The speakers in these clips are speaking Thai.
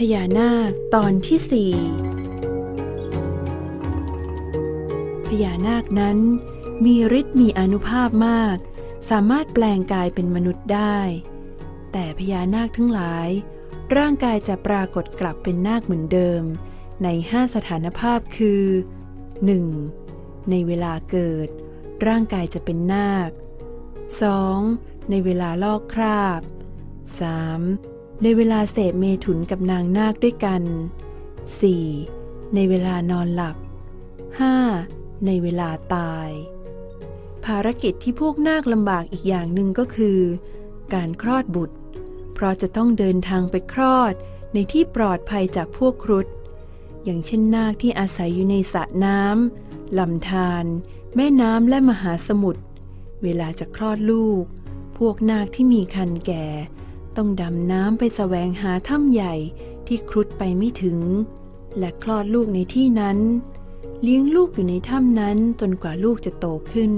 พญานาคตอนที่สี่พญานาคนั้นมีฤทธิ์มีอนุภาพมาก สามารถแปลงกายเป็นมนุษย์ได้ แต่พญานาคทั้งหลาย ร่างกายจะปรากฏกลับเป็นนาคเหมือนเดิม ในห้าสถานภาพคือ 1. ในเวลาเกิด ร่างกายจะเป็นนาค 2. ในเวลาลอกคราบ 3. ในเวลาเสพเมถุนกับนางนาคด้วยกัน 4. ในเวลานอนหลับ 5. ในเวลาตาย ภารกิจที่พวกนาคลำบากอีกอย่างหนึ่งก็คือ การคลอดบุตร เพราะจะต้องเดินทางไปคลอดในที่ปลอดภัยจากพวกครุฑอย่างเช่นนาคที่อาศัยอยู่ในสระน้ำลำธารแม่น้ำและมหาสมุทรเวลาจะคลอดลูก พวกนาคที่มีคันแก่ ต้องดำน้ำไปแสวงหาถ้ำใหญ่ที่ครุฑไปไม่ถึง และคลอดลูกในที่นั้น เลี้ยงลูกอยู่ในถ้ำนั้นจนกว่าลูกจะโตขึ้น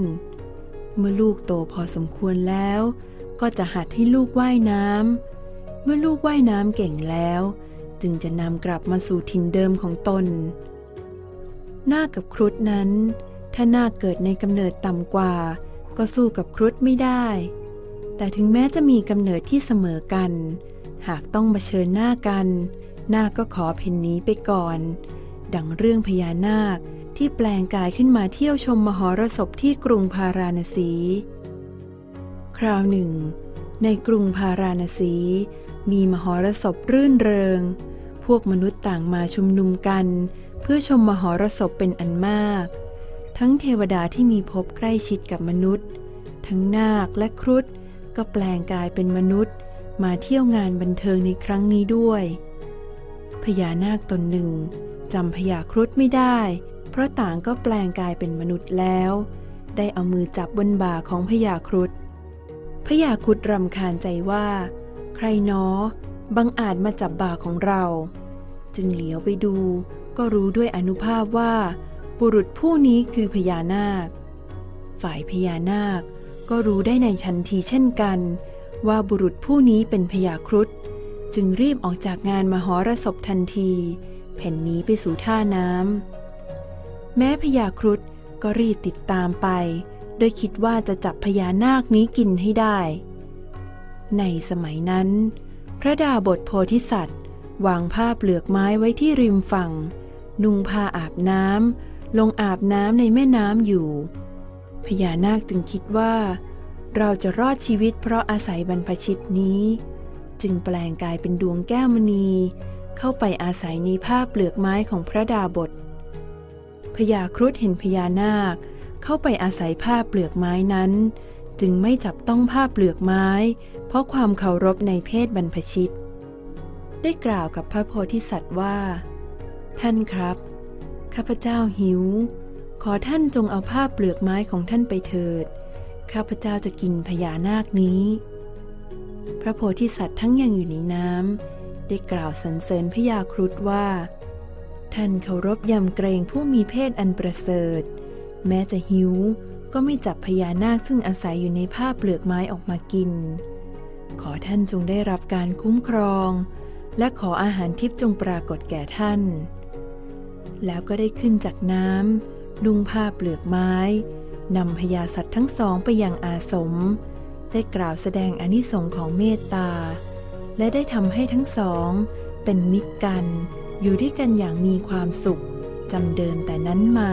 เมื่อลูกโตพอสมควรแล้ว ก็จะหัดให้ลูกว่ายน้ำ เมื่อลูกว่ายน้ำเก่งแล้ว จึงจะนำกลับมาสู่ถิ่นเดิมของตนนาคกับครุฑนั้น ถ้านาคเกิดในกำเนิดต่ำกว่า ก็สู้กับครุฑไม่ได้ แต่ถึงแม้จะมีกำเนิดที่เสมอกัน หากต้องมาเชิญหน้ากันนาคก็ขอเพ่นนีไปก่อน ดังเรื่องพญานาคที่แปลงกายขึ้นมาเที่ยวชมมหรสพที่กรุงพาราณสี คราวหนึ่ง ในกรุงพาราณสี มีมหรสพรื่นเริง พวกมนุษย์ต่างมาชุมนุมกัน เพื่อชมมหรสพเป็นอันมาก ทั้งเทวดาที่มีภพใกล้ชิดกับมนุษย์ ทั้งนาคและครุฑ ก็แปลงกายเป็นมนุษย์ มาเที่ยวงานบันเทิงในครั้งนี้ด้วย พญานาคตนหนึ่งจำพญาครุฑไม่ได้ เพราะต่างก็แปลงกายเป็นมนุษย์แล้ว ได้เอามือจับบนบ่าของพญาครุฑพญาครุฑรำคาญใจว่า ใครเนาะบังอาจมาจับบ่าของเรา จึงเหลียวไปดู ก็รู้ด้วยอนุภาพว่า บุรุษผู้นี้คือพญานาค ฝ่ายพญานาค ก็รู้ได้ในทันทีเช่นกัน ว่าบุรุษผู้นี้เป็นพญาครุฑจึงรีบออกจากงานมหรสพทันที แผ่นนี้ไปสู่ท่าน้ำแม้พญาครุฑก็รีบติดตามไป โดยคิดว่าจะจับพญานาคนี้กินให้ได้ ในสมัยนั้น พระดาบทโพธิสัตว์ วางผ้าเปลือกไม้ไว้ที่ริมฝั่ง นุ่งผ้าอาบน้ำลงอาบน้ำในแม่น้ำอยู่ พญานาคจึงคิดว่า เราจะรอดชีวิตเพราะอาศัยบรรพชิตนี้ จึงแปลงกายเป็นดวงแก้วมณี เข้าไปอาศัยในผ้าเปลือกไม้ของพระดาบทพญาครุฑเห็นพญานาค เข้าไปอาศัยผ้าเปลือกไม้นั้น จึงไม่จับต้องผ้าเปลือกไม้ เพราะความเคารพในเพศบรรพชิต ได้กล่าวกับพระโพธิสัตว์ว่า ท่านครับ ข้าพเจ้าหิว ขอท่านจงเอาผ้าเปลือกไม้ของท่านไปเถิด ข้าพเจ้าจะกินพญานาคนี้ พระโพธิสัตว์ทั้งยังอยู่ในน้ำได้กล่าวสรรเสริญพญาครุฑว่า ท่านเคารพยำเกรงผู้มีเพศอันประเสริฐ แม้จะหิวก็ไม่จับพญานาคซึ่งอาศัยอยู่ในผ้าเปลือกไม้ออกมากิน ขอท่านจงได้รับการคุ้มครอง และขออาหารทิพย์จงปรากฏแก่ท่าน แล้วก็ได้ขึ้นจากน้ำ นุ่งผ้าเปลือกไม้นำพญาสัตว์ทั้งสองไปยังอาสม ได้กล่าวแสดงอนิสงค์ของเมตตา และได้ทำให้ทั้งสอง เป็นมิตรกัน อยู่ด้วยกันอย่างมีความสุขจำเดิมแต่นั้นมา